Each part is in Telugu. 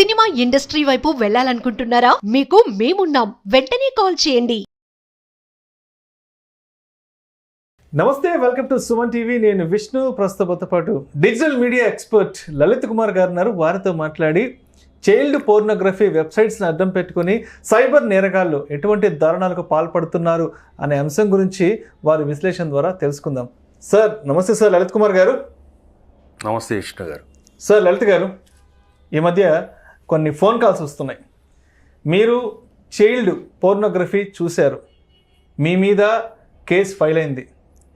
సినిమా ఇండస్ట్రీ వైపు వెళ్ళాలనుకుంటున్నారా? మీకు మేమున్నాం. వెంటనే కాల్ చేయండి. నమస్తే వెల్కమ్ టు సుమన్ టీవీ. నేను విష్ణు ప్రస్తుతంతో పాటు digital media expert Lalit Kumar garu ఉన్నారు. వారితో మాట్లాడి చైల్డ్ పోర్నోగ్రఫీ వెబ్సైట్స్ని అడ్డం పెట్టుకుని సైబర్ నేరగాళ్ళు ఎటువంటి దారుణాలకు పాల్పడుతున్నారు అనే అంశం గురించి వారి విశ్లేషణ ద్వారా తెలుసుకుందాం. సార్ నమస్తే సార్ లలిత్ కుమార్ గారు. నమస్తే విష్ణు గారు. సార్ లలిత్ గారు ఈ మధ్య కొన్ని ఫోన్ కాల్స్ వస్తున్నాయి. మీరు చైల్డ్ పోర్నోగ్రఫీ చూశారు. మీ మీద కేసు ఫైల్ అయింది.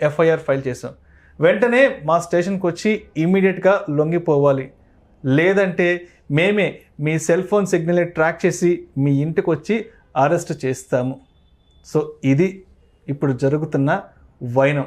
ఎఫ్ఐఆర్ ఫైల్ చేసాం వెంటనే మా స్టేషన్కి వచ్చి ఇమీడియట్గా లొంగిపోవాలి. లేదంటే మేమే మీ సెల్ ఫోన్ సిగ్నల్ని ట్రాక్ చేసి మీ ఇంటికి వచ్చి అరెస్ట్ చేస్తాము. సో ఇది ఇప్పుడు జరుగుతున్న వైనం.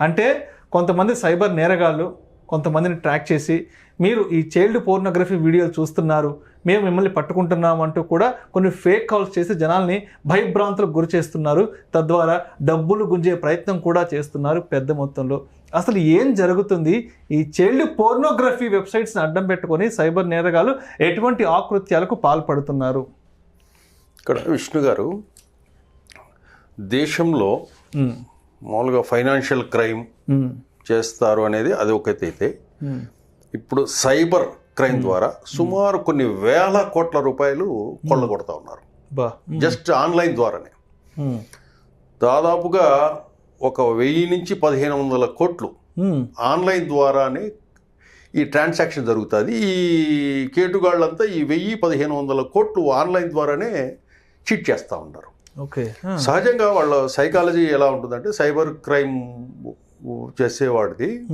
అంటే కొంతమంది సైబర్ నేరగాళ్ళు కొంతమందిని ట్రాక్ చేసి మీరు ఈ చైల్డ్ పోర్నోగ్రఫీ వీడియోలు చూస్తున్నారు. మేము మిమ్మల్ని పట్టుకుంటున్నాం అంటూ కూడా కొన్ని ఫేక్ కాల్స్ చేసి జనాల్ని భయభ్రాంతులకు గురి చేస్తున్నారు. తద్వారా డబ్బులు గుంజే ప్రయత్నం కూడా చేస్తున్నారు పెద్ద మొత్తంలో. అసలు ఏం జరుగుతుంది? ఈ చైల్డ్ పోర్నోగ్రఫీ వెబ్సైట్స్ని అడ్డం పెట్టుకొని సైబర్ నేరగాలు ఎటువంటి ఆకృత్యాలకు పాల్పడుతున్నారు? ఇక్కడ విష్ణు గారు దేశంలో మామూలుగా ఫైనాన్షియల్ క్రైమ్ చేస్తారు అనేది అది ఒక ఎత్తు అయితే ఉమ్, ఇప్పుడు సైబర్ క్రైమ్ ద్వారా సుమారు కొన్ని వేల కోట్ల రూపాయలు కొల్లగొడతా ఉన్నారు. జస్ట్ ఆన్లైన్ ద్వారానే. దాదాపుగా ఒక వెయ్యి నుంచి పదిహేను వందల కోట్లు ఆన్లైన్ ద్వారానే ఈ ట్రాన్సాక్షన్ జరుగుతుంది. ఈ కేటుగాళ్ళంతా ఈ వెయ్యి పదిహేను వందల కోట్లు ఆన్లైన్ ద్వారానే చీట్ చేస్తూ ఉన్నారు. ఓకే. సహజంగా వాళ్ళ సైకాలజీ ఎలా ఉంటుందంటే సైబర్ క్రైమ్ చేసేవాడిది.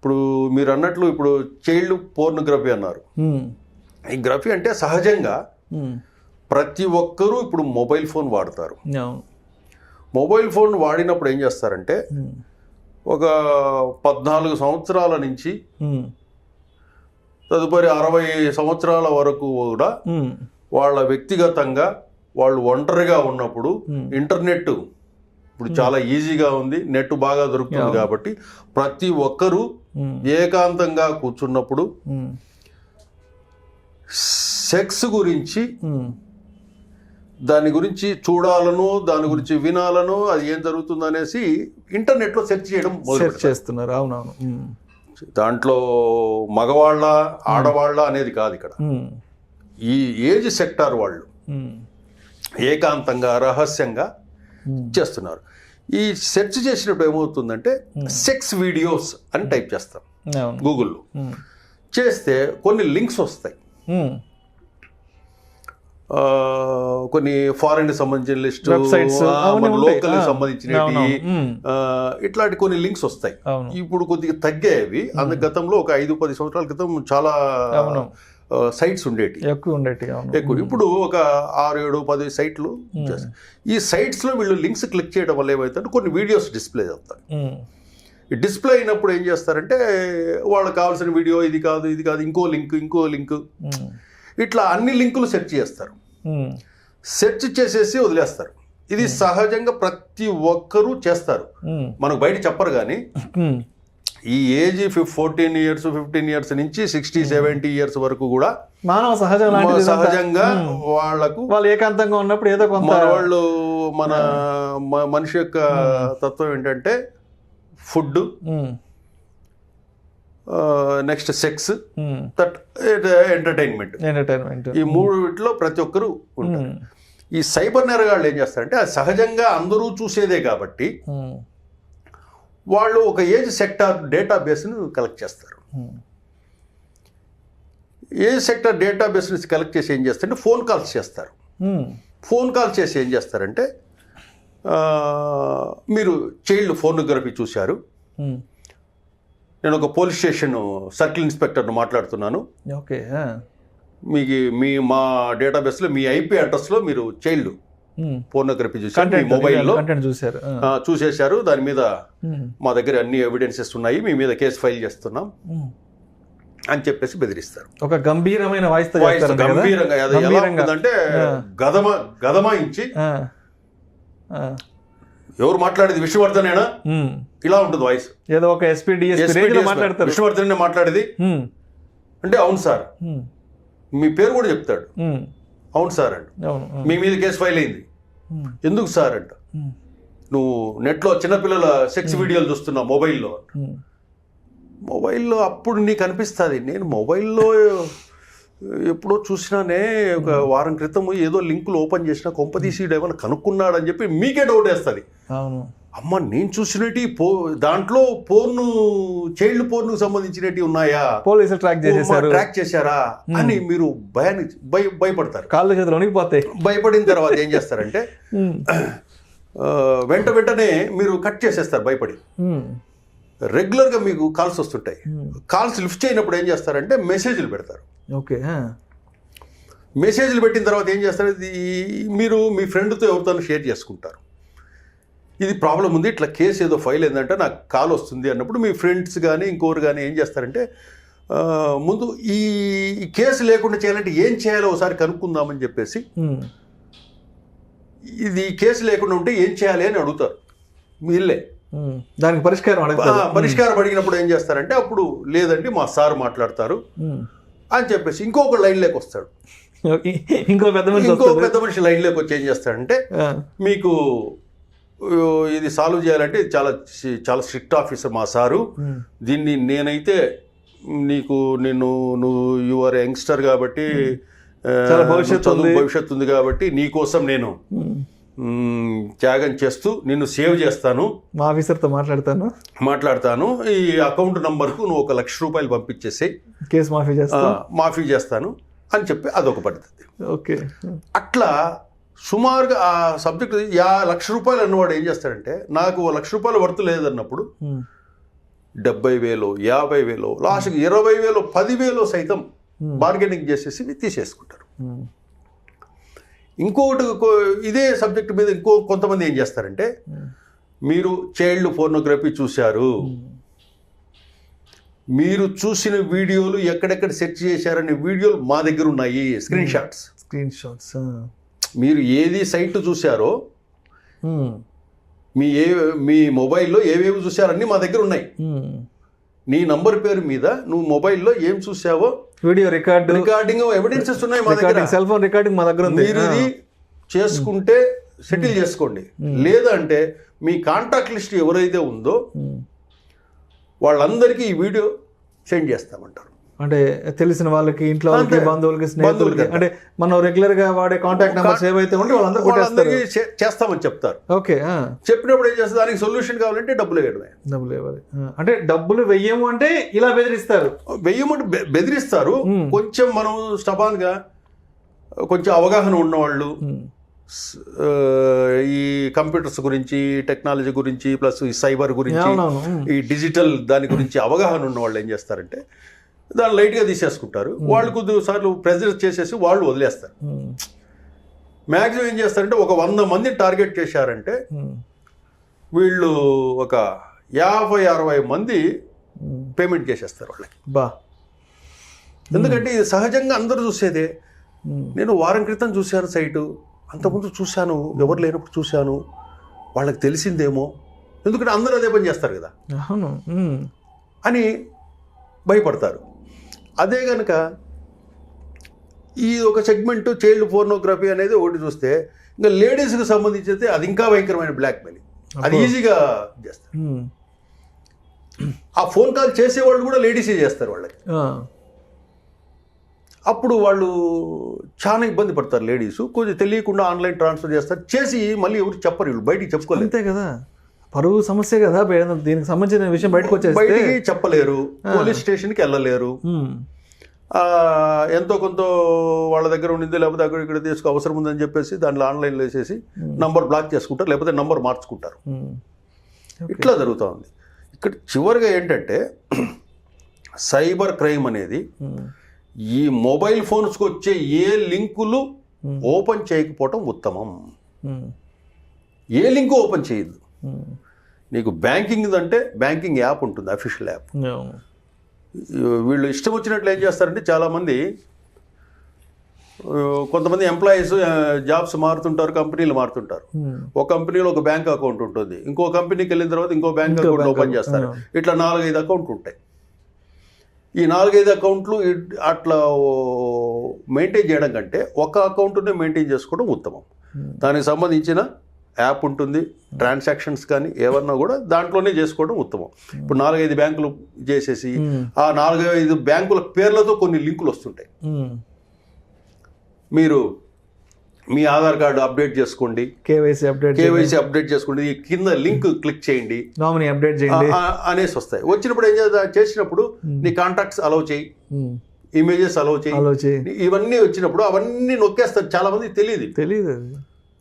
ఇప్పుడు మీరు అన్నట్లు ఇప్పుడు చైల్డ్ పోర్నోగ్రఫీ అన్నారు. ఈ గ్రఫీ అంటే సహజంగా ప్రతి ఒక్కరూ ఇప్పుడు మొబైల్ ఫోన్ వాడతారు. మొబైల్ ఫోన్ వాడినప్పుడు ఏం చేస్తారంటే ఒక పద్నాలుగు సంవత్సరాల నుంచి తదుపరి అరవై సంవత్సరాల వరకు కూడా వాళ్ళ వ్యక్తిగతంగా వాళ్ళు ఒంటరిగా ఉన్నప్పుడు. ఇంటర్నెట్ ఇప్పుడు చాలా ఈజీగా ఉంది నెట్ బాగా దొరుకుతుంది. కాబట్టి ప్రతి ఒక్కరూ ఉమ్, ఏకాంతంగా కూర్చున్నప్పుడు ఉమ్, సెక్స్ గురించి ఉమ్, దాని గురించి చూడాలను దాని గురించి వినాలను అది ఏం జరుగుతుంది అనేసి ఇంటర్నెట్లో సెర్చ్ చేయడం సెర్చ్ చేస్తున్నారు. అవునవును. దాంట్లో మగవాళ్ళ ఆడవాళ్ళ అనేది కాదు ఇక్కడ. ఈ ఏజ్ సెక్టార్ వాళ్ళు ఏకాంతంగా రహస్యంగా చేస్తున్నారు. ఈ సెర్చ్ చేసినప్పుడు ఏమవుతుందంటే సెక్స్ వీడియోస్ అని టైప్ చేస్తాం. గూగుల్లో ఉమ్, చేస్తే కొన్ని లింక్స్ వస్తాయి. కొన్ని ఫారెన్ సంబంధించిన లిస్ట్. లోకల్ సంబంధించినవి. ఆ, ఇట్లాంటి కొన్ని లింక్స్ వస్తాయి. ఇప్పుడు కొద్దిగా తగ్గాయి అందు గతంలో ఒక ఐదు పది సంవత్సరాల క్రితం చాలా. సైట్స్ ఉండేటి ఎక్కువ ఉండేటి ఎక్కువ. ఇప్పుడు ఒక ఆరు ఏడు పది సైట్లు. ఈ sites లో వీళ్ళు లింక్స్ క్లిక్ చేయడం వల్ల ఏమవుతుందంటే కొన్ని వీడియోస్ డిస్ప్లే ఈ డిస్ప్లే అయినప్పుడు ఏం చేస్తారంటే వాళ్ళకి కావాల్సిన వీడియో ఇది కాదు ఇది కాదు ఇంకో లింక్ ఇంకో లింక్ ఇట్లా అన్ని లింకులు సెర్చ్ చేస్తారు. సెర్చ్ చేసేసి వదిలేస్తారు. ఇది సహజంగా ప్రతి ఒక్కరూ చేస్తారు. మనకు బయట చెప్పరు కానీ ఈ age fourteen years fifteen years నుంచి సిక్స్టీ సెవెంటీ ఇయర్స్ వరకు కూడా మానవ సహజం. సహజంగా వాళ్ళకు వాళ్ళు ఏకాంతంగా ఉన్నప్పుడు ఏదో కొంత మన వాళ్ళు మన మనిషి యొక్క తత్వం ఏంటంటే food next sex that entertainment. Entertainment. ఈ మూడిట్లో ప్రతి ఒక్కరు ఉంటారు. ఈ సైబర్ నేరగాళ్ళు ఏం చేస్తారంటే అది సహజంగా అందరూ చూసేదే కాబట్టి వాళ్ళు ఒక ఏజ్ సెక్టార్ డేటాబేస్ను కలెక్ట్ చేస్తారు. ఏజ్ సెక్టార్ డేటాబేస్ నుంచి కలెక్ట్ చేసి ఏం చేస్తారంటే ఫోన్ కాల్స్ చేస్తారు. ఫోన్ కాల్ చేసి ఏం చేస్తారంటే మీరు చైల్డ్ ఫోనోగ్రఫీ చూశారు. నేను ఒక పోలీస్ స్టేషన్ సర్కిల్ ఇన్స్పెక్టర్ను మాట్లాడుతున్నాను. ఓకే మీకు మీ మా డేటాబేస్లో మీ ఐపీ అడ్రస్లో మీరు చైల్డ్ మీ కంటెంట్ మొబైల్లో చూశారు. ఆ, చూసేశారు. దాని మీద ఉమ్, మా దగ్గర అన్ని ఎవిడెన్సెస్ ఉన్నాయి. మీ మీద కేసు ఫైల్ చేస్తున్నాం. ఉమ్. అని చెప్పేసి బెదిరిస్తారు. ఒక గంభీరమైన వాయిస్? గంభీరంగా ఆ. గదమ గదమాయించి ఆ, ఆ, ఎవరు మాట్లాడేది? విష్ణువర్ధనేనా? ఉమ్. ఇలా ఉంటుంది వాయిస్. ఏదో ఒక ఎస్పీ మాట్లాడతారు. విష్ణువర్ధనే మాట్లాడేది? అంటే అవును సార్. మీ పేరు కూడా చెప్తాడు. అవును సార్ ఉమ్, మీ మీద కేసు ఫైల్ అయింది. ఎందుకు సార్ అంట? ఉమ్, నువ్వు నెట్లో చిన్నపిల్లల సెక్స్ వీడియోలు చూస్తున్నావు మొబైల్లో. మొబైల్లో అప్పుడు నీకు అనిపిస్తుంది నేను మొబైల్లో ఎప్పుడో చూసినానే ఒక వారం క్రితం ఏదో లింకులు ఓపెన్ చేసిన కొంపదీసి ఏమైనా కనుక్కున్నాడని చెప్పి మీకే డౌట్ వేస్తుంది. అమ్మ నేను చూసినట్టు పో దాంట్లో పోర్ను చైల్డ్ పోర్ను సంబంధించినవి ఉన్నాయా? పోలీసులు ట్రాక్ చేసేసారు ట్రాక్ చేశారా? అని మీరు భయానికి భయ భయపడతారు. కాళ్ళు చేతులు వణికిపోతాయి భయపడిన తర్వాత ఏం చేస్తారంటే వెంట వెంటనే మీరు కట్ చేసేస్తారు భయపడి. రెగ్యులర్గా మీకు కాల్స్ వస్తుంటాయి. కాల్స్ లిఫ్ట్ చేయనప్పుడు ఏం చేస్తారంటే మెసేజ్లు పెడతారు. ఓకే మెసేజ్లు పెట్టిన తర్వాత ఏం చేస్తారు? మీరు మీ ఫ్రెండ్తో ఎవరితో షేర్ చేసుకుంటారు. ఇది ప్రాబ్లం ఉంది. ఇట్లా కేసు ఏదో ఫైల్ ఏంటంటే నాకు కాల్ వస్తుంది అన్నప్పుడు మీ ఫ్రెండ్స్ కానీ ఇంకోరు కానీ ఏం చేస్తారంటే ముందు ఈ కేసు లేకుండా చేయాలంటే ఏం చేయాలో ఒకసారి కనుక్కుందామని చెప్పేసి ఇది కేసు లేకుండా ఉంటే ఏం చేయాలి అని అడుగుతారు. ఉమ్, దానికి పరిష్కారం పరిష్కారం అడిగినప్పుడు ఏం చేస్తారంటే అప్పుడు లేదండి మా సార్ మాట్లాడతారు అని చెప్పేసి ఇంకొక లైన్లోకి వస్తాడు. ఇంకో పెద్ద మనిషి ఇంకో పెద్ద మనిషి లైన్లోకి వచ్చి ఏం చేస్తాడంటే మీకు ఇది సాల్వ్ చేయాలంటే చాలా చాలా స్ట్రిక్ట్ ఆఫీసర్ మా సారు. ఉమ్, దీన్ని నేనైతే నీకు నేను నువ్వు యువర్ యంగ్స్టర్ కాబట్టి చాలా భవిష్యత్తు. భవిష్యత్తు ఉంది కాబట్టి నీ కోసం నేను మ్, త్యాగం చేస్తూ నిన్ను సేవ్ చేస్తాను. మా ఆఫీసర్తో మాట్లాడతాను. మాట్లాడతాను. ఈ అకౌంట్ నంబర్కు నువ్వు ఒక లక్ష రూపాయలు పంపించేసి. కేసు మాఫీ చేస్తా మాఫీ చేస్తాను అని చెప్పి అదొక పద్ధతి. ఓకే. అట్లా సుమారుగా ఆ సబ్జెక్ట్ యా లక్ష రూపాయలు అన్నవాడు ఏం చేస్తాడంటే నాకు ఓ లక్ష రూపాయలు వర్త్ లేదన్నప్పుడు డెబ్బై వేలు యాభై వేలు లాస్ట్కి ఇరవై వేలు పదివేలు సైతం. బార్గెనింగ్ చేసేసి తీసేసుకుంటారు. ఇంకొకటి ఇదే సబ్జెక్ట్ మీద ఇంకో కొంతమంది ఏం చేస్తారంటే మీరు చైల్డ్ ఫోర్నోగ్రఫీ చూశారు. మీరు చూసిన వీడియోలు ఎక్కడెక్కడ సెర్చ్ చేశారనే వీడియోలు మా దగ్గర ఉన్నాయి స్క్రీన్ షాట్స్. స్క్రీన్ షాట్స్ మీరు ఏది సైట్ చూశారో మీ ఏ మీ మొబైల్లో ఏవేవి చూశారన్నీ మా దగ్గర ఉన్నాయి. నీ నంబర్ పేరు మీద నువ్వు మొబైల్లో ఏం చూసావో వీడియో రికార్డు రికార్డింగ్ ఎవిడెన్సెస్ ఉన్నాయి మా దగ్గర. సెల్ ఫోన్ రికార్డింగ్ మా దగ్గర ఉంది. మీరు ఇది చేసుకుంటే సెటిల్ చేసుకోండి. లేదంటే మీ కాంటాక్ట్ లిస్ట్ ఎవరైతే ఉందో. వాళ్ళందరికీ ఈ వీడియో సెండ్ చేస్తామంటారు. అంటే తెలిసిన వాళ్ళకి ఇంట్లో వాళ్ళకి. బంధువులకి స్నేహితులకి. అంటే మనం రెగ్యులర్గా వాడే కాంటాక్ట్ నెంబర్స్ ఏవైతే ఉంటే వాళ్ళందరూ చేస్తామని చెప్తారు. ఓకే చెప్పినప్పుడు ఏం చేస్తారు? దానికి సొల్యూషన్ కావాలంటే డబ్బులు వేయడమే. డబ్బులు ఇవ్వాలి అంటే డబ్బులు వెయ్యము అంటే ఇలా బెదిరిస్తారు. వెయ్యమంటే బె- బెదిరిస్తారు. కొంచెం మనం స్టబాన్గా కొంచెం అవగాహన ఉన్నవాళ్ళు ఈ కంప్యూటర్స్ గురించి టెక్నాలజీ గురించి ప్లస్ ఈ సైబర్ గురించి ఈ డిజిటల్ దాని గురించి అవగాహన ఉన్న వాళ్ళు ఏం చేస్తారంటే దాన్ని లైట్గా తీసేసుకుంటారు. వాళ్ళు కొద్ది సార్లు ప్రెజర్ చేసేసి వాళ్ళు వదిలేస్తారు. మ్యాక్సిమం ఏం చేస్తారంటే ఒక వంద మందిని టార్గెట్ చేశారంటే వీళ్ళు ఒక యాభై అరవై మంది. పేమెంట్ చేసేస్తారు వాళ్ళకి. బా. ఎందుకంటే ఇది సహజంగా అందరూ చూసేదే. నేను వారం క్రితం చూశాను సైటు. అంతకుముందు చూశాను ఎవరు లేనప్పుడు చూశాను. వాళ్ళకి తెలిసిందేమో. ఎందుకంటే అందరూ అదే పని చేస్తారు కదా. అవును. అని భయపడతారు. అదే కనుక ఈ ఒక సెగ్మెంట్ చైల్డ్ పోర్నోగ్రఫీ అనేది ఒకటి చూస్తే ఇంకా లేడీస్కి సంబంధించి అయితే అది ఇంకా భయంకరమైన బ్లాక్ మెయిల్ అది. ఈజీగా చేస్తారు. ఉమ్, ఆ ఫోన్ కాల్ చేసేవాళ్ళు కూడా లేడీసే చేస్తారు వాళ్ళకి. అప్పుడు వాళ్ళు చాలా ఇబ్బంది పడతారు లేడీస్ కొంచెం తెలియకుండా ఆన్లైన్ ట్రాన్స్ఫర్ చేస్తారు. చేసి మళ్ళీ ఎవరు చెప్పరు వీళ్ళు బయటికి చెప్పుకోలేరు అంతే కదా. పరువు సమస్య కదా దీనికి సంబంధించిన విషయం బయటకు వచ్చేస్తే బయటికి చెప్పలేరు పోలీస్ స్టేషన్కి వెళ్ళలేరు. ఎంతో కొంత వాళ్ళ దగ్గర ఉండింది లేకపోతే అక్కడ ఇక్కడ తీసుకు అవసరం ఉందని చెప్పేసి దాంట్లో ఆన్లైన్లో వేసేసి నంబర్ బ్లాక్ చేసుకుంటారు లేకపోతే నంబర్ మార్చుకుంటారు. ఇట్లా జరుగుతూ ఉంది. ఇక్కడ చివరిగా ఏంటంటే సైబర్ క్రైమ్ అనేది ఈ మొబైల్ ఫోన్స్కి వచ్చే ఏ లింకులు. ఓపెన్ చేయకపోవటం ఉత్తమం. ఏ లింకు ఓపెన్ చేయొద్దు. ఉమ్, నీకు బ్యాంకింగ్ అంటే బ్యాంకింగ్ యాప్ ఉంటుంది అఫీషియల్ యాప్. వీళ్ళు ఇష్టం వచ్చినట్లు ఏం చేస్తారంటే చాలామంది కొంతమంది ఎంప్లాయీస్ జాబ్స్ మారుతుంటారు కంపెనీలు మారుతుంటారు. ఉమ్, ఒక కంపెనీలో ఒక బ్యాంక్ అకౌంట్ ఉంటుంది ఇంకో కంపెనీకి వెళ్ళిన తర్వాత ఇంకో బ్యాంక్ అకౌంట్. ఓపెన్ చేస్తారు ఆ. ఇట్లా నాలుగైదు అకౌంట్ ఉంటాయి. ఈ నాలుగైదు అకౌంట్లు అట్లా మెయింటైన్ చేయడం కంటే ఒక అకౌంట్నే మెయింటైన్ చేసుకోవడం ఉత్తమం. దానికి సంబంధించిన యాప్ ఉంటుంది ట్రాన్సాక్షన్స్ కానీ ఏమన్నా కూడా దాంట్లోనే చేసుకోవడం ఉత్తమం. ఇప్పుడు నాలుగైదు బ్యాంకులు చేసేసి ఆ నాలుగైదు బ్యాంకుల పేర్లతో కొన్ని లింకులు వస్తుంటాయి. మీరు మీ ఆధార్ కార్డు అప్డేట్ చేసుకోండి. కేవైసీ అప్డేట్ కేవైసీ అప్డేట్ చేసుకోండి. ఈ కింద లింక్ క్లిక్ చేయండి. నామినీ అప్డేట్ చేయండి. అనేసి వస్తాయి. వచ్చినప్పుడు ఏం చేస్తా చేసినప్పుడు నీ కాంటాక్ట్స్ అలౌ చేయి. ఇమేజెస్ అలౌ చేయి. ఇవన్నీ వచ్చినప్పుడు అవన్నీ నొక్కేస్తారు. చాలా మంది తెలియదు తెలియదు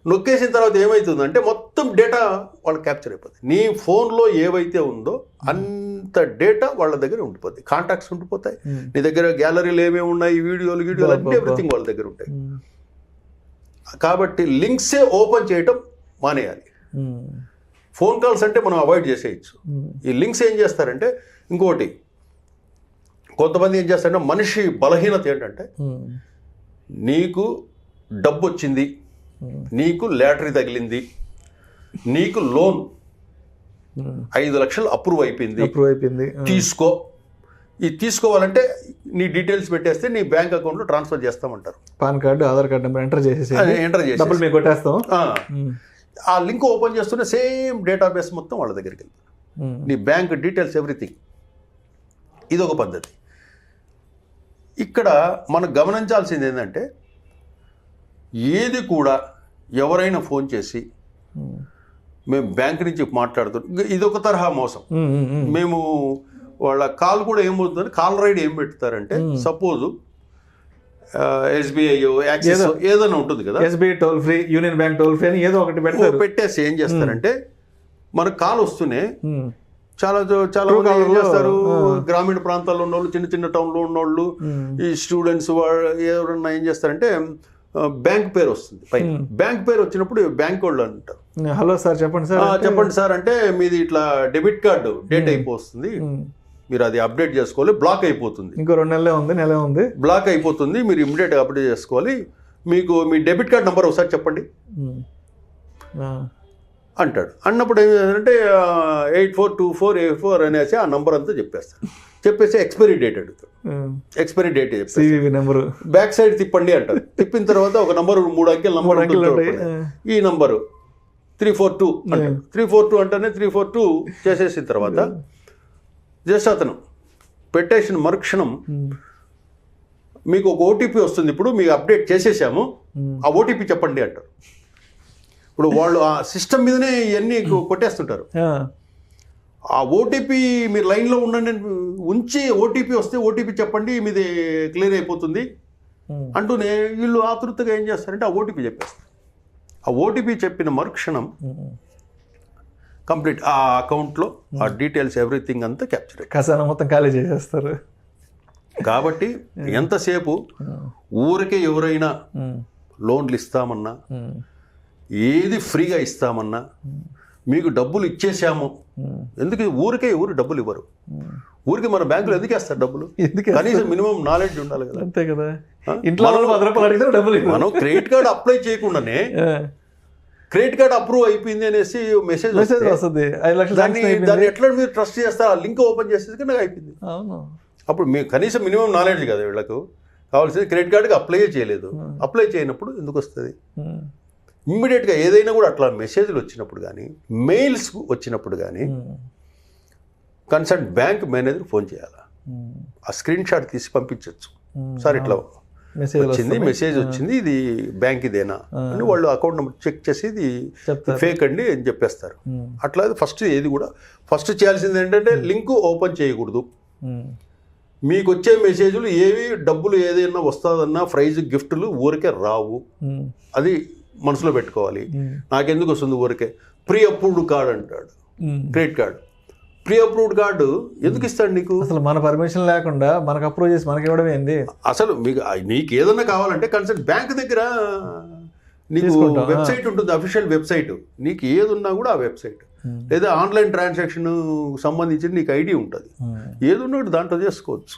నొక్కేసిన తర్వాత ఏమవుతుందంటే మొత్తం డేటా వాళ్ళు క్యాప్చర్ అయిపోతుంది నీ ఫోన్లో ఏవైతే ఉందో అంత డేటా వాళ్ళ దగ్గర ఉండిపోతుంది కాంటాక్ట్స్ ఉండిపోతాయి. Hmm. నీ దగ్గర గ్యాలరీలు ఏమేమి ఉన్నాయి? వీడియోలు వీడియోలు అన్ని. ఎవ్రీథింగ్ వాళ్ళ దగ్గర ఉంటాయి. కాబట్టి లింక్సే ఓపెన్ చేయటం మానేయాలి. ఫోన్ కాల్స్ అంటే మనం అవాయిడ్ చేసేయచ్చు. ఈ లింక్స్ ఏం చేస్తారంటే ఇంకోటి కొంతమంది ఏం చేస్తారంటే మనిషి బలహీనత ఏంటంటే నీకు డబ్బు వచ్చింది. నీకు లాటరీ తగిలింది. నీకు లోన్ ఐదు లక్షలు అప్రూవ్ అయిపోయింది. అప్రూవ్ అయిపోయింది. తీసుకో. ఈ తీసుకోవాలంటే నీ డీటెయిల్స్ పెట్టేస్తే నీ బ్యాంక్ అకౌంట్లో transfer చేస్తామంటారు. PAN card Aadhaar card number enter చేసేసి ఎంటర్ చేసి డబ్బులు మీకు కొట్టేస్తాం. ఆ. లింక్ ఓపెన్ చేస్తున్న సేమ్ డేటాబేస్ మొత్తం వాళ్ళ దగ్గరికి వెళ్తుంది నీ బ్యాంక్ డీటెయిల్స్ ఎవ్రీథింగ్. ఇది ఒక పద్ధతి. ఇక్కడ మనం గమనించాల్సింది ఏంటంటే ఏది కూడా ఎవరైనా ఫోన్ చేసి మేము బ్యాంక్ నుంచి మాట్లాడుతున్నాం ఇది ఒక తరహా మోసం. మేము వాళ్ళ కాల్ కూడా ఏమవుతుందంటే కాల్ రైడ్ ఏం పెడతారంటే సపోజ్ ఎస్బీఐ యాక్సిస్ ఏదైనా ఉంటుంది కదా. SBI toll free Union Bank toll free అని ఏదో ఒకటి పెడతారు. పెట్టేసి ఏం చేస్తారంటే మనకు కాల్ వస్తూనే. చాలా చాలా మంది చేస్తారు. గ్రామీణ ప్రాంతాల్లో ఉన్నోళ్ళు చిన్న చిన్న టౌన్లో ఉన్నోళ్ళు ఈ స్టూడెంట్స్ వాళ్ళు ఎవరన్నా ఏం చేస్తారంటే బ్యాంక్ పేరు వస్తుంది పైన. బ్యాంక్ పేరు వచ్చినప్పుడు బ్యాంక్ వాళ్ళు అంటారు. హలో సార్ చెప్పండి "ఆ, సార్ చెప్పండి సార్ అంటే మీది ఇట్లా డెబిట్ కార్డు డేట్ అయిపోతుంది. మీరు అది అప్డేట్ చేసుకోవాలి బ్లాక్ అయిపోతుంది. ఇంకో రెండు నెలలే ఉంది నెలే ఉంది. బ్లాక్ అయిపోతుంది మీరు ఇమ్మీడియట్గా అప్డేట్ చేసుకోవాలి. మీకు మీ డెబిట్ కార్డ్ నెంబర్ ఒకసారి చెప్పండి. అంటాడు. అన్నప్పుడు ఏం చేస్తారంటే eight four two four eight four అనేసి ఆ నంబర్ అంతా చెప్పేస్తాడు. చెప్పేసి ఎక్స్పైరీ డేట్ అడుగుతాడు. Expiry date CVV number. Back side తిప్పండి అంటారు తిప్పిన తర్వాత ఒక నంబర్ మూడు అంకెల నంబర్. ఈ నంబరు త్రీ ఫోర్ టూ అంటాడు. త్రీ ఫోర్ టూ అంటేనే త్రీ ఫోర్ టూ చేసేసిన తర్వాత జస్ట్ అతను పెట్టేసిన మరుక్షణం. మీకు ఒక ఓటీపీ వస్తుంది. ఇప్పుడు మీకు అప్డేట్ చేసేసాము. ఆ ఓటీపీ చెప్పండి అంటారు ఇప్పుడు వాళ్ళు ఆ సిస్టమ్ మీదనే ఇవన్నీ కొట్టేస్తుంటారు ఆ. ఓటీపీ మీరు లైన్లో ఉండండి ఉంచి ఓటీపీ వస్తే ఓటీపీ చెప్పండి మీది క్లియర్ అయిపోతుంది. అంటూనే వీళ్ళు ఆతృతగా ఏం చేస్తారంటే ఆ ఓటీపీ చెప్పేస్తారు ఆ ఓటీపీ చెప్పిన మరుక్షణం. కంప్లీట్ ఆ అకౌంట్లో ఆ డీటెయిల్స్ ఎవ్రీథింగ్ అంతా క్యాప్చర్ ఖజానా మొత్తం ఖాళీ చేసేస్తారు కాబట్టి ఎంతసేపు ఊరికే ఎవరైనా. లోన్లు ఇస్తామన్నా. ఏది ఫ్రీగా ఇస్తామన్నా మీకు డబ్బులు ఇచ్చేసాము. ఎందుకు? ఊరికే ఎవరు డబ్బులు ఇవ్వరు. ఊరికి మన బ్యాంకులో ఎందుకు వేస్తారు డబ్బులు? ఎందుకు కనీసం మినిమం నాలెడ్జ్ ఉండాలి కదా. అంతే కదా? ఇంట్లో డబ్బులు. మనం క్రెడిట్ కార్డ్ అప్లై చేయకుండానే. క్రెడిట్ కార్డ్ అప్రూవ్ అయిపోయింది అనేసి మెసేజ్ మెసేజ్ వస్తుంది. దాన్ని ఎట్లా మీరు ట్రస్ట్ చేస్తారు? ఆ లింక్ ఓపెన్ చేసేది నాకు అయిపోయింది. అవును. అప్పుడు మీ కనీసం మినిమం నాలెడ్జ్ కదా వీళ్ళకు. కావాల్సింది క్రెడిట్ కార్డుకి అప్లై చేయలేదు. అప్లై చేయనప్పుడు ఎందుకు వస్తుంది. ఇమ్మీడియట్గా ఏదైనా కూడా అట్లా మెసేజ్లు వచ్చినప్పుడు కానీ మెయిల్స్ వచ్చినప్పుడు కానీ. కన్సర్న్ బ్యాంక్ మేనేజర్ ఫోన్ చేయాలి. ఆ స్క్రీన్ షాట్ తీసి పంపించవచ్చు. సార్ ఇట్లా మెసేజ్ వచ్చింది మెసేజ్ వచ్చింది ఇది బ్యాంక్ ఇదేనా అని వాళ్ళు అకౌంట్ నెంబర్ చెక్ చేసి ఇది. ఫేక్ అండి అని చెప్పేస్తారు. అట్లా ఫస్ట్ ఏది కూడా ఫస్ట్ చేయాల్సింది ఏంటంటే లింక్ ఓపెన్ చేయకూడదు. మీకు వచ్చే మెసేజ్లు ఏవి డబ్బులు ఏదైనా వస్తుందన్నా ప్రైజ్ గిఫ్ట్లు ఊరికే రావు. అది మనసులో పెట్టుకోవాలి ఉమ్. నాకెందుకు వస్తుంది ఊరికే ప్రీ అప్రూవ్డ్ కార్డ్ అంటాడు ఉమ్. Credit card pre approved card ఎందుకు ఇస్తాడు నీకు అసలు మన పర్మిషన్ లేకుండా మనకు అప్రూవ్ చేసి మనకి ఇవ్వడం ఏంది అసలు మీకు నీకు ఏదన్నా కావాలంటే కన్సల్ట్ బ్యాంక్ దగ్గర నీకు. వెబ్సైట్ ఉంటుంది అఫీషియల్ వెబ్సైట్ నీకు ఏది ఉన్నా కూడా ఆ వెబ్సైట్ ఉమ్. లేదా ఆన్లైన్ ట్రాన్సాక్షన్ సంబంధించి నీకు ఐడి ఉంటుంది. ఏది ఉన్నా దాంట్లో చేసుకోవచ్చు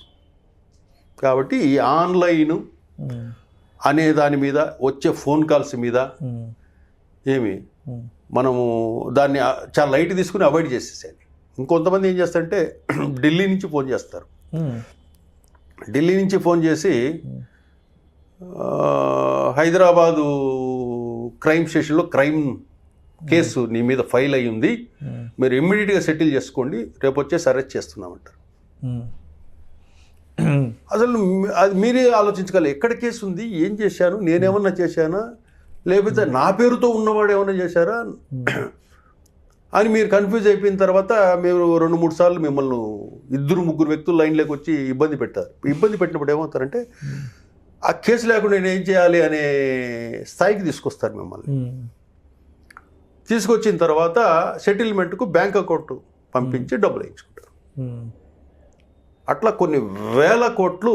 కాబట్టి ఈ ఆన్లైన్. అనే దాని మీద వచ్చే ఫోన్ కాల్స్ మీద. ఏమి. మనము దాన్ని చాలా లైట్ తీసుకుని అవాయిడ్ చేసేసేయాలి ఇంకొంతమంది ఏం చేస్తారంటే ఢిల్లీ నుంచి ఫోన్ చేస్తారు. ఢిల్లీ నుంచి ఫోన్ చేసి హైదరాబాదు క్రైమ్ స్టేషన్లో క్రైమ్ కేసు నీ మీద ఫైల్ అయ్యి ఉంది మీరు ఇమ్మీడియట్గా సెటిల్ చేసుకోండి. రేపు వచ్చేసి అరెస్ట్ చేస్తున్నామంటారు. అసలు అది మీరే ఆలోచించగలరు ఎక్కడ కేసు ఉంది? ఏం చేశాను నేనేమన్నా చేశానా? లేకపోతే నా పేరుతో ఉన్నవాడు ఏమన్నా చేశారా? అని మీరు కన్ఫ్యూజ్ అయిపోయిన తర్వాత మేము రెండు మూడు సార్లు మిమ్మల్ని ఇద్దరు ముగ్గురు వ్యక్తులు లైన్లోకి వచ్చి ఇబ్బంది పెట్టారు. ఇబ్బంది పెట్టినప్పుడు ఏమవుతారంటే ఆ కేసు లేకుండా నేను ఏం చేయాలి అనే స్థాయికి తీసుకొస్తారు మిమ్మల్ని. తీసుకొచ్చిన తర్వాత సెటిల్మెంట్కు బ్యాంక్ అకౌంట్ పంపించి డబ్బులు వేయించుకుంటారు. అట్లా కొన్ని వేల కోట్లు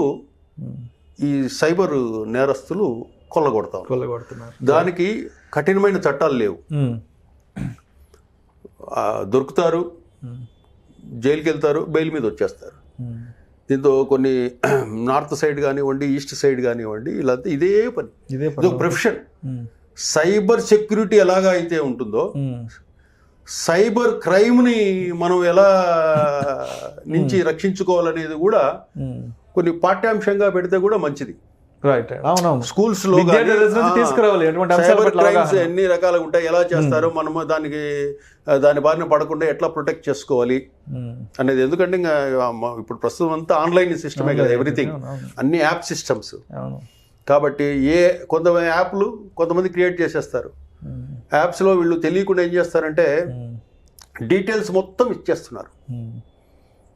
ఈ సైబర్ నేరస్తులు కొల్లగొడతారు కొల్లగొడుతున్నారు. దానికి కఠినమైన చట్టాలు లేవు. దొరుకుతారు జైలుకి వెళ్తారు బెయిల్ మీద వచ్చేస్తారు. దీంతో కొన్ని నార్త్ సైడ్ కానివ్వండి ఈస్ట్ సైడ్ కానివ్వండి ఇలా ఇదే పని. ఇదే ప్రొఫెషన్. సైబర్ సెక్యూరిటీ ఎలాగా అయితే ఉంటుందో సైబర్ క్రైమ్ని మనం ఎలా నుంచి రక్షించుకోవాలనేది కూడా కొన్ని పాఠ్యాంశంగా పెడితే కూడా మంచిది. రైట్ అవునవును. స్కూల్స్లో తీసుకురావాలి. ఎన్ని రకాలుగా ఉంటాయి ఎలా చేస్తారు మనము దానికి దాని బారిన పడకుండా ఎట్లా ప్రొటెక్ట్ చేసుకోవాలి అనేది. ఎందుకంటే ఇంకా ఇప్పుడు ప్రస్తుతం అంతా ఆన్లైన్ సిస్టమే కదా ఎవ్రీథింగ్. అన్ని యాప్ సిస్టమ్స్. అవును. కాబట్టి ఏ కొంతమంది యాప్లు కొంతమంది క్రియేట్ చేసేస్తారు. యాప్స్లో వీళ్ళు తెలియకుండా ఏం చేస్తారంటే డీటెయిల్స్ మొత్తం ఇచ్చేస్తున్నారు.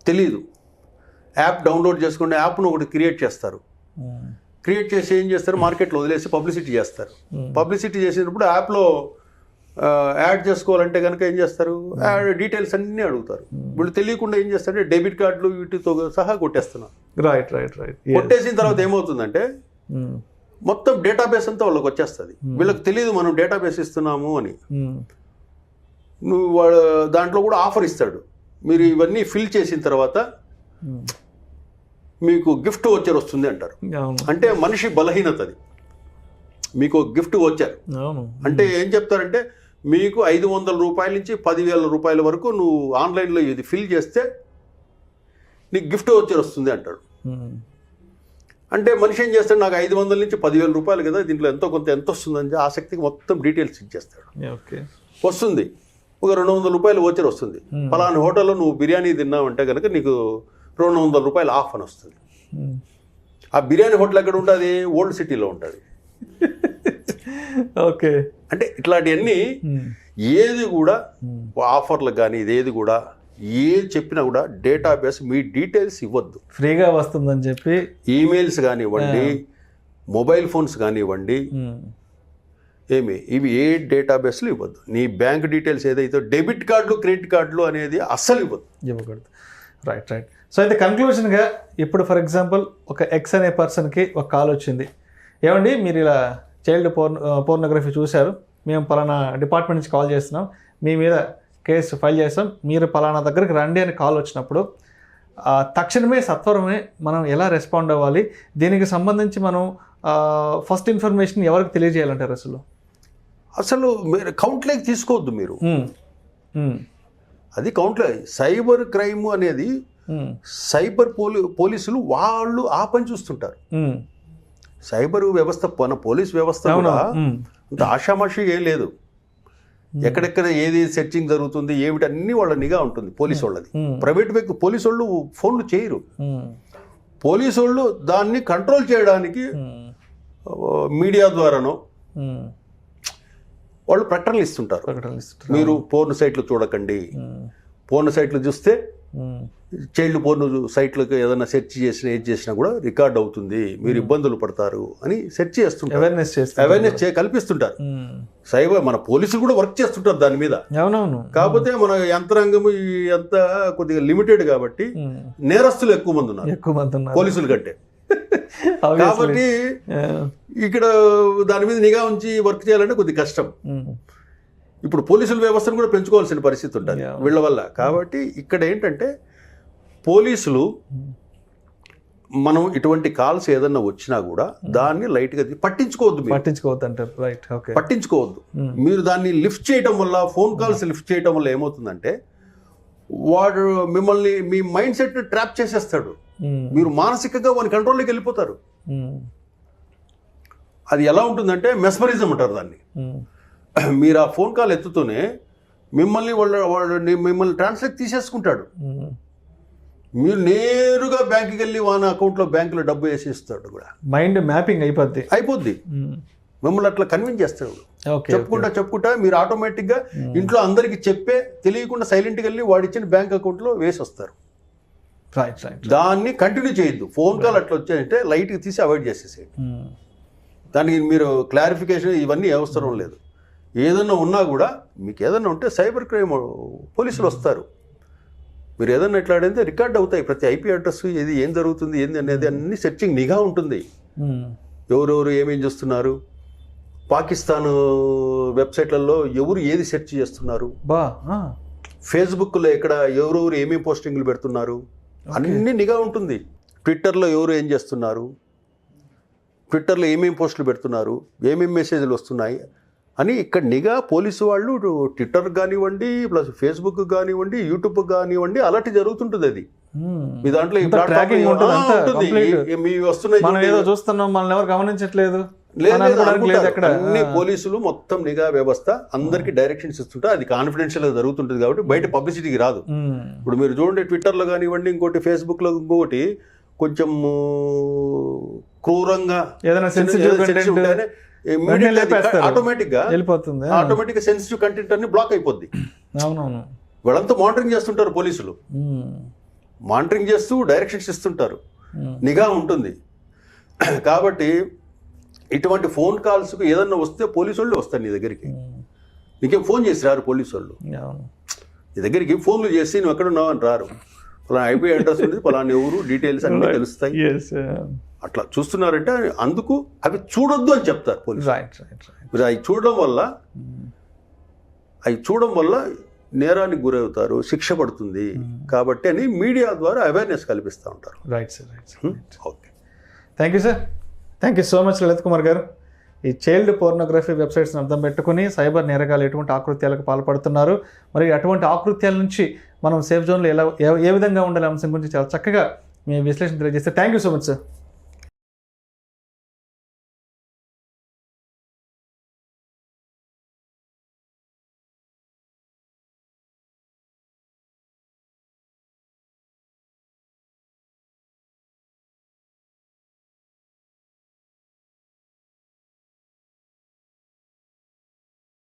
తెలియదు యాప్ డౌన్లోడ్ చేసుకునే యాప్ను ఒకటి క్రియేట్ చేస్తారు. క్రియేట్ చేసి ఏం చేస్తారు? మార్కెట్లో వదిలేసి పబ్లిసిటీ చేస్తారు. పబ్లిసిటీ చేసినప్పుడు యాప్లో యాడ్ చేసుకోవాలంటే కనుక ఏం చేస్తారు? యాడ్ డీటెయిల్స్ అన్నీ అడుగుతారు. వీళ్ళు తెలియకుండా ఏం చేస్తారంటే డెబిట్ కార్డులు వీటితో సహా కొట్టేస్తున్నారు. రైట్ రైట్ రైట్ కొట్టేసిన తర్వాత ఏమవుతుందంటే మొత్తం డేటాబేస్ అంతా వాళ్ళకి వచ్చేస్తుంది. వీళ్ళకి తెలియదు మనం డేటాబేస్ ఇస్తున్నాము అని. నువ్వు వాడు దాంట్లో కూడా ఆఫర్ ఇస్తాడు. మీరు ఇవన్నీ ఫిల్ చేసిన తర్వాత మీకు గిఫ్ట్ వచ్చారు వస్తుంది అంటారు. అంటే మనిషి బలహీనత అది. మీకు గిఫ్ట్ వచ్చారు అంటే ఏం చెప్తారంటే మీకు ఐదు వందల రూపాయల నుంచి పదివేల రూపాయల వరకు నువ్వు ఆన్లైన్లో ఇది ఫిల్ చేస్తే నీకు గిఫ్ట్ వచ్చారు వస్తుంది అంటాడు అంటే మనిషి ఏం చేస్తాడు? నాకు ఐదు వందల నుంచి పదివేల రూపాయలు కదా దీంట్లో ఎంతో కొంత ఎంత వస్తుందని ఆసక్తికి మొత్తం డీటెయిల్స్ ఇచ్చేస్తాడు. ఓకే వస్తుంది. ఒక రెండు వందల రూపాయలు ఓచర్ వస్తుంది. ఫలానా హోటల్లో నువ్వు బిర్యానీ తిన్నావంటే కనుక నీకు రెండు వందల రూపాయలు ఆఫ్ అని వస్తుంది. ఆ బిర్యానీ హోటల్ ఎక్కడ ఉంటుంది? ఓల్డ్ సిటీలో ఉంటుంది. ఓకే అంటే ఇట్లాంటివన్నీ ఏది కూడా ఆఫర్లకు కానీ ఇదేది కూడా ఏది చెప్పినా కూడా డేటాబేస్ మీ డీటెయిల్స్ ఇవ్వద్దు. ఫ్రీగా వస్తుందని చెప్పి ఈమెయిల్స్ కానివ్వండి మొబైల్ ఫోన్స్ కానివ్వండి ఏమి ఇవి ఏ డేటాబేస్లు ఇవ్వద్దు. నీ బ్యాంక్ డీటెయిల్స్ ఏదైతే డెబిట్ కార్డులు క్రెడిట్ కార్డులు అనేది అస్సలు ఇవ్వద్దు. ఇవ్వకూడదు. రైట్ రైట్ సో అయితే కన్క్లూషన్గా ఇప్పుడు ఫర్ ఎగ్జాంపుల్ ఒక ఎక్స్ అనే పర్సన్కి ఒక కాల్ వచ్చింది. ఏమండి మీరు ఇలా చైల్డ్ పోర్న్ పోర్నోగ్రఫీ చూశారు. మేము పలానా డిపార్ట్మెంట్ నుంచి కాల్ చేస్తున్నాం. మీ మీద కేసు ఫైల్ చేస్తాం. మీరు పలానా దగ్గరికి రండి అని కాల్ వచ్చినప్పుడు తక్షణమే సత్వరమే మనం ఎలా రెస్పాండ్ అవ్వాలి? దీనికి సంబంధించి మనం ఫస్ట్ ఇన్ఫర్మేషన్ ఎవరికి తెలియజేయాలంటారు అసలు అసలు మీరు కౌంట్లోకి తీసుకోవద్దు మీరు. అది కౌంట్లో సైబర్ క్రైమ్ అనేది సైబర్ పోలీ పోలీసులు వాళ్ళు ఆ పని చూస్తుంటారు. సైబర్ వ్యవస్థ మన పోలీస్ వ్యవస్థ కూడా అంత ఆషామాషి ఏం లేదు. ఎక్కడెక్కడ ఏది సెర్చింగ్ జరుగుతుంది ఏమిటి అన్ని వాళ్ళ నిఘా ఉంటుంది పోలీసు వాళ్ళది. ప్రైవేట్ వ్యక్తి పోలీసు వాళ్ళు ఫోన్లు చేయరు. పోలీసు వాళ్ళు దాన్ని కంట్రోల్ చేయడానికి మీడియా ద్వారానో. వాళ్ళు ప్రకటనలు ఇస్తుంటారు. మీరు పోర్న్ సైట్లు చూడకండి. పోర్న్ సైట్లు చూస్తే చైల్డ్ పోర్న్ సైట్లకు ఏదైనా సెర్చ్ చేసినా ఏది చేసినా కూడా రికార్డ్ అవుతుంది. మీరు ఇబ్బందులు పడతారు అని సెర్చ్ చేస్తుంటారు. అవేర్నెస్ చేస్తారు అవేర్నెస్ చే కల్పిస్తుంటారు. ఉమ్, సైబర్ మన పోలీసులు కూడా వర్క్ చేస్తుంటారు దాని మీద. అవునవును. కాకపోతే మన యంత్రాంగం అంత కొద్దిగా లిమిటెడ్ కాబట్టి ఉమ్, నేరస్తులు ఎక్కువ మంది ఉన్నారు. ఎక్కువ మంది ఉన్నారు. పోలీసుల కంటే. కాబట్టి. ఇక్కడ దాని మీద నిఘా ఉంచి వర్క్ చేయాలంటే కొద్ది కష్టం. ఇప్పుడు పోలీసుల వ్యవస్థను కూడా పెంచుకోవాల్సిన పరిస్థితి ఉంటుంది. వీళ్ళ వల్ల. కాబట్టి ఇక్కడ ఏంటంటే పోలీసులు మనం ఇటువంటి కాల్స్ ఏదన్నా వచ్చినా కూడా దాన్ని లైట్గా పట్టించుకోవద్దు పట్టించుకోవద్దు అంటారు రైట్ ఓకే పట్టించుకోవద్దు. మీరు దాన్ని లిఫ్ట్ చేయటం వల్ల ఫోన్ కాల్స్ లిఫ్ట్ చేయటం వల్ల ఏమవుతుందంటే వాడు మిమ్మల్ని మీ మైండ్ సెట్ ట్రాప్ చేసేస్తాడు. ఉమ్, మీరు మానసికంగా వాని కంట్రోల్లోకి వెళ్ళిపోతారు. అది ఎలా ఉంటుందంటే మెస్మరిజం అంటారు దాన్ని. మీరు ఆ ఫోన్ కాల్ ఎత్తుతూనే మిమ్మల్ని వాళ్ళ వాళ్ళు మిమ్మల్ని ట్రాన్స్లేట్ తీసేసుకుంటాడు. మీరు నేరుగా బ్యాంకుకి వెళ్ళి వాన అకౌంట్లో బ్యాంకులో డబ్బు వేసేస్తాడు కూడా. మైండ్ మ్యాపింగ్ అయిపోద్ది. అయిపోద్ది. మిమ్మల్ని అట్లా కన్విన్స్ చేస్తాడు. చెప్పుకుంటా చెప్పుకుంటా మీరు ఆటోమేటిక్గా ఇంట్లో అందరికి చెప్పే తెలియకుండా సైలెంట్గా వెళ్ళి వాడిచ్చిన బ్యాంక్ అకౌంట్లో వేసి వస్తారు రైట్ రైట్ దాన్ని కంటిన్యూ చేయొద్దు. ఫోన్ కాల్ అట్లా వచ్చాయంటే లైట్గా తీసి అవాయిడ్ చేసేసేయండి. దానికి మీరు క్లారిఫికేషన్ ఇవన్నీ అవసరం లేదు. ఏదన్నా ఉన్నా కూడా మీకు ఏదన్నా ఉంటే సైబర్ క్రైమ్ పోలీసులు వస్తారు. మీరు ఏదన్నా ఇట్లా అడిగితే రికార్డ్ అవుతాయి. ప్రతి ఐపీ అడ్రస్ ఏది ఏం జరుగుతుంది ఏంది అనేది అన్ని సెర్చింగ్ నిఘా ఉంటుంది. ఎవరెవరు ఏమేం చేస్తున్నారు? పాకిస్తాన్ వెబ్సైట్లలో ఎవరు ఏది సెర్చ్ చేస్తున్నారు? బా ఫేస్బుక్లో ఎక్కడ ఎవరెవరు ఏమేమి పోస్టింగ్లు పెడుతున్నారు? అన్ని నిఘా ఉంటుంది. ట్విట్టర్లో ఎవరు ఏం చేస్తున్నారు? ట్విట్టర్లో ఏమేమి పోస్టులు పెడుతున్నారు? ఏమేమి మెసేజ్లు వస్తున్నాయి? అని ఇక్కడ నిఘా పోలీసు వాళ్ళు ట్విట్టర్ కానివ్వండి ప్లస్ ఫేస్బుక్ కానివ్వండి యూట్యూబ్ కానివ్వండి అలాంటి జరుగుతుంటుంది అది. ఉమ్. మీ దాంట్లో ఈ ఉంటుంది, మీ వస్తున్నాయి మనం ఏదో. చూస్తున్నాం మనల్ని ఎవరు గమనించట్లేదు. అన్ని. పోలీసులు మొత్తం నిఘా వ్యవస్థ అందరికి డైరెక్షన్స్ ఇస్తుంటే అది కాన్ఫిడెన్షియల్గా జరుగుతుంటుంది కాబట్టి బయట పబ్లిసిటీకి రాదు. ఉమ్, ఇప్పుడు మీరు చూడండి ట్విట్టర్లో కానివ్వండి ఇంకోటి ఫేస్బుక్లో ఇంకొకటి కొంచెం క్రూరంగా ఏదైనా సెన్సిటివ్ కంటెంట్ వెంటనే లేపేస్తారు. ఆటోమేటిక్గా వెళ్ళిపోతుంది. ఆ. ఆటోమేటిక్గా సెన్సిటివ్ కంటెంట్ అన్ని బ్లాక్ అయిపోద్ది. అవునవును. వాళ్ళంతా మానిటరింగ్ చేస్తుంటారు పోలీసులు. మానిటరింగ్ చేస్తూ డైరెక్షన్స్ ఇస్తుంటారు. నిఘా ఉంటుంది. కాబట్టి ఇటువంటి ఫోన్ కాల్స్కు ఏదన్నా వస్తే పోలీసు వాళ్ళు వస్తారు నీ దగ్గరికి. నీకేం ఫోన్ చేసి రారు పోలీసు వాళ్ళు నీ దగ్గరికి ఫోన్లు చేసి నువ్వు ఎక్కడ ఉన్నావు అని రారు. పలానా ఐపీ అడ్రస్ ఉంది పలానా ఎవరు డీటెయిల్స్ అన్ని తెలుస్తాయి. Yes, అట్లా చూస్తున్నారంటే అందుకు అవి చూడొద్దు అని చెప్తారు పోలీసు. మీరు అవి చూడడం వల్ల అవి చూడడం వల్ల నేరానికి గురవుతారు శిక్ష పడుతుంది కాబట్టి అని మీడియా ద్వారా అవేర్నెస్ కల్పిస్తూ ఉంటారు. Right sir right sir okay thank you sir thank you so much Lalit Kumar garu. ఈ చైల్డ్ పోర్నోగ్రఫీ వెబ్సైట్స్ని అర్థం పెట్టుకుని సైబర్ నేరగాలు ఎటువంటి ఆకృత్యాలకు పాల్పడుతున్నారు? మరి అటువంటి ఆకృత్యాల నుంచి మనం సేఫ్ జోన్లో ఎలా ఏ- ఏ విధంగా ఉండాలి అంశం గురించి చాలా చక్కగా మీ విశ్లేషణ తెలియజేస్తే. Thank you so much sir